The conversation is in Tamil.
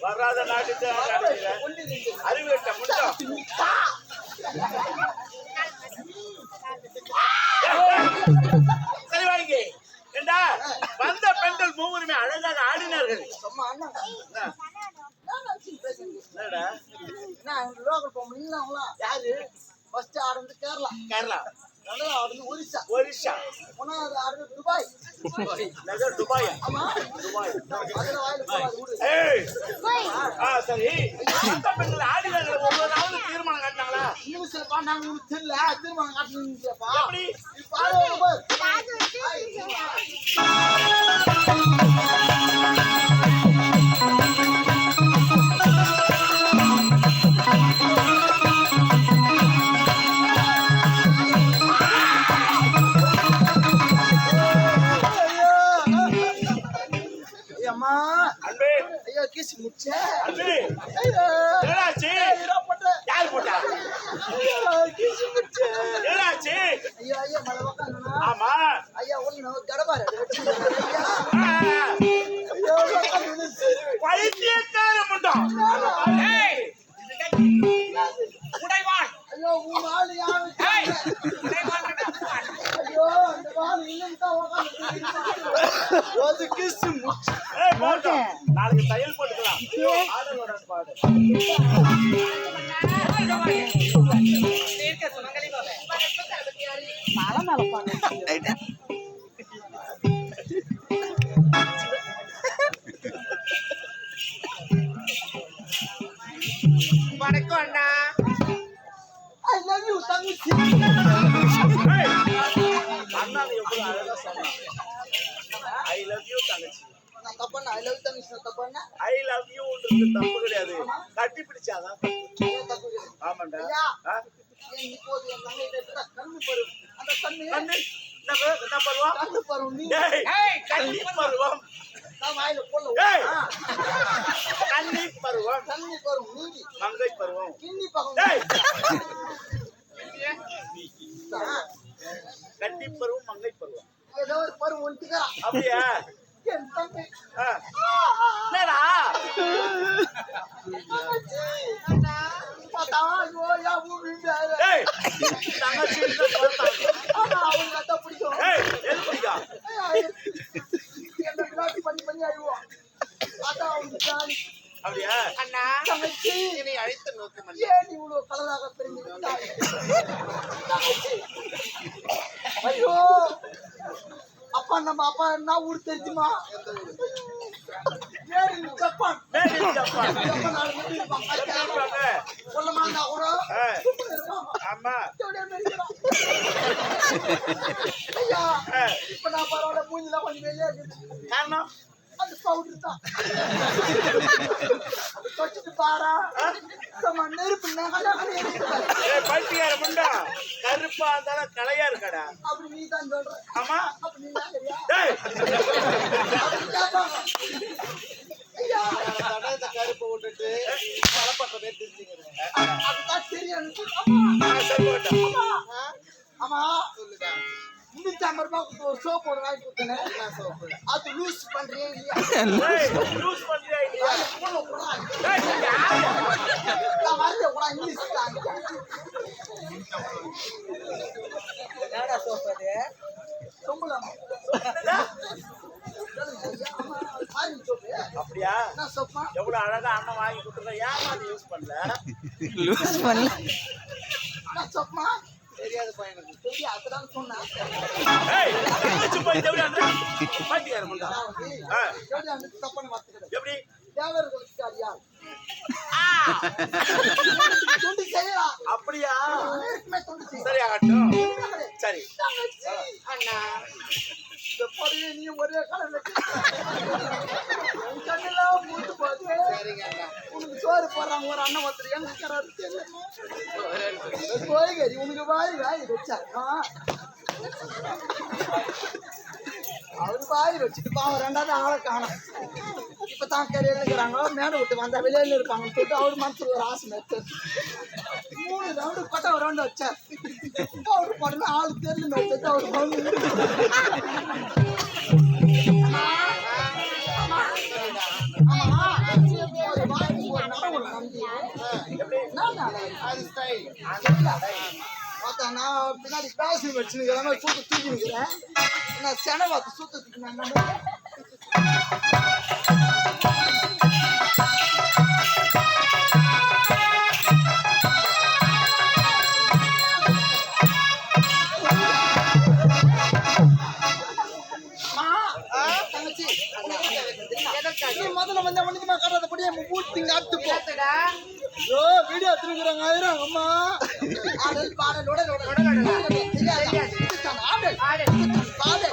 வராத நாட்டு அறிவேட்ட முடியும் சரி வாங்கி வந்த பெண்கள் மூவருமே அழகாக ஆடினார்கள். என்னடா? லோக்கல் பொம்பளை யாரு? ஃபர்ஸ்ட் ஆடுறது கேரளா. கேரளா. ரெண்டாவது ஆடுறது ஒரிசா ஒரிஷா மூணாவது ஆடுறது துபாய் நகர் துபாய். ஆமா. துபாய். அதுல வாயில போகாது விடு ஏய். ஆ சரி. ஆட்ட பெண்கள் தீர்மானம் காட்டினாங்களா இன்னும் சில பா நாங்க உங்களுக்கு தெரியல. எப்படி? இப்ப ஆடு ஐயோ. போட்ட யார் போட்டா? முச்சே ஏடாச்சு ஐயோ ஐயோ மலை உக்காந்தனா ஆமா. ஐயா ஒண்ணு சரி பைத்தியக்கார முண்டம். உடைவான் ஐயோ உன் ஆளு யாரு? உடைவான் ஐயோ அந்த பால் இன்னும் தான் உக்காந்து அது கிஸ் முச்சே ஏய் போட்டோம் நாளைக்கு தையல் போட்டுக்கலாம் பாடு லவ் யூ தங்கச்சி நான் தப்பண்ணா ஐ லவ் நான் தப்பண்ணா ஐ லவ் தப்பு கிடையாது. கட்டி பிடிச்சாதான் தப்பு. ஆமாண்டா. இப்போது என் கண்ணு பருவம் அந்த கண்ணு. கண்ணு? என்ன பரு- பருவம்? கண்ணு பருவம் நீ. கண்ணி பருவம். கண்ணி பருவம். கண்ணு பருவம் நீங்கி மங்கை பருவம். கிண்ணி ஏய். கட்டி பருவம் மங்கை பருவம். ஏதோ ஒரு பருவம் அப்படியா? என் ஆ. என்னடா பார்த்தா ஐயோ யா தங்கச்சி நம்ம அப்பா என்ன ஊர் தெரிஞ்சுமா ஜப்பான். சொல்லமா இருந்தா கூட. ஆமா. ஐயா. இப்ப நான் பரவாயில்ல மூஞ்சில கொஞ்சம் வெளியே இருக்குது காரணம்? அந்த பவுடர் தான். அது தொட்டுட்டு பாரா. சும்மா நெருப்பு நகை நகை எரியுது. ஏய் பைத்தியார முண்டா கருப்பா இருந்தாலும் கலையா இருக்கடா? அப்படி நீ தான் சொல்ற. ஆமா? கருப்பை விட்டுட்டு பேர் தெரிஞ்சுக்கிறேன் எனக்கு. ஆமா. சொல்லுடா முன்னூத்தி ஐம்பது ரூபாய்க்கு ஒரு சோப் ஒன்று வாங்கி கொடுத்தேன். சோப்பு? அது லூஸ் பண்றியா இல்லையா? ஏய் யூஸ் பண்றியா இல்லையா அது போல கூட ஏய் நீ யாரு நான் வரல கூட இங்கிலீஷ் தான் என்னடா சோப்பு அது சொம்பலாம் ஆரஞ்சு சோப்பு அப்படியா? என்ன சோப்பா எவ்வளவு அழகா அண்ணன் வாங்கி கொடுத்துருக்க ஏமா அது யூஸ் பண்ணல? என்ன சோப்பா தெரியாத பையனுக்கு. தெரியும் நான் வந்து ஆ. எப்படி அந்த தப்பான வார்த்தை எப்படி? தேவர்களுக்கு அறியா துண்டு செய்யலாம் அப்படியா? சரி. ஆகட்டும் சரி அண்ணா. இந்த பொடியை நீ ஒரே கலர்ல கண்ணெல்லாம் மூட்டு போது சரிங்க அண்ணா. உனக்கு சோறு போடுறாங்க ஒரு அண்ணன் ஒருத்தர். எங்க இருக்கிறாரு தெரியுமா கோய்கறி உனக்கு வாய் வாய் வச்சா அவரு வாய் வச்சுட்டு பாவம் ரெண்டாவது ஆளை காணும். இப்போ தான் கரையில இருக்கிறாங்க மேடை விட்டு வந்தால் வெளியில இருப்பாங்கன்னு சொல்லிட்டு அவர் மனசுல ஒரு ஆசை வச்சார் மூணு ரவுண்டு போட்டால் ஒரு ரவுண்டு வச்சார் அவரு உடனே ஆள் தெரியல வச்சுட்டு அவர் வந்து ஒரு நம்பி அது பார்த்தா நான் பின்னாடி பேசி வச்சுருக்கிறேன் சூத்து தூக்கி நிற்கிறேன் நான் செனை பார்த்து சூத்தத்துக்கு நான் முதல்ல வந்து அவனுக்கு நான் காட்டாதபடி என் மூட்டு இங்க அறுத்து வீடியோ எடுத்துருக்குறாங்க, ஆயிரம், அம்மா. ஆடல், பாடல், உடல், உடல். தெரியாதா? ஆடல். இதுதான் பாடல்.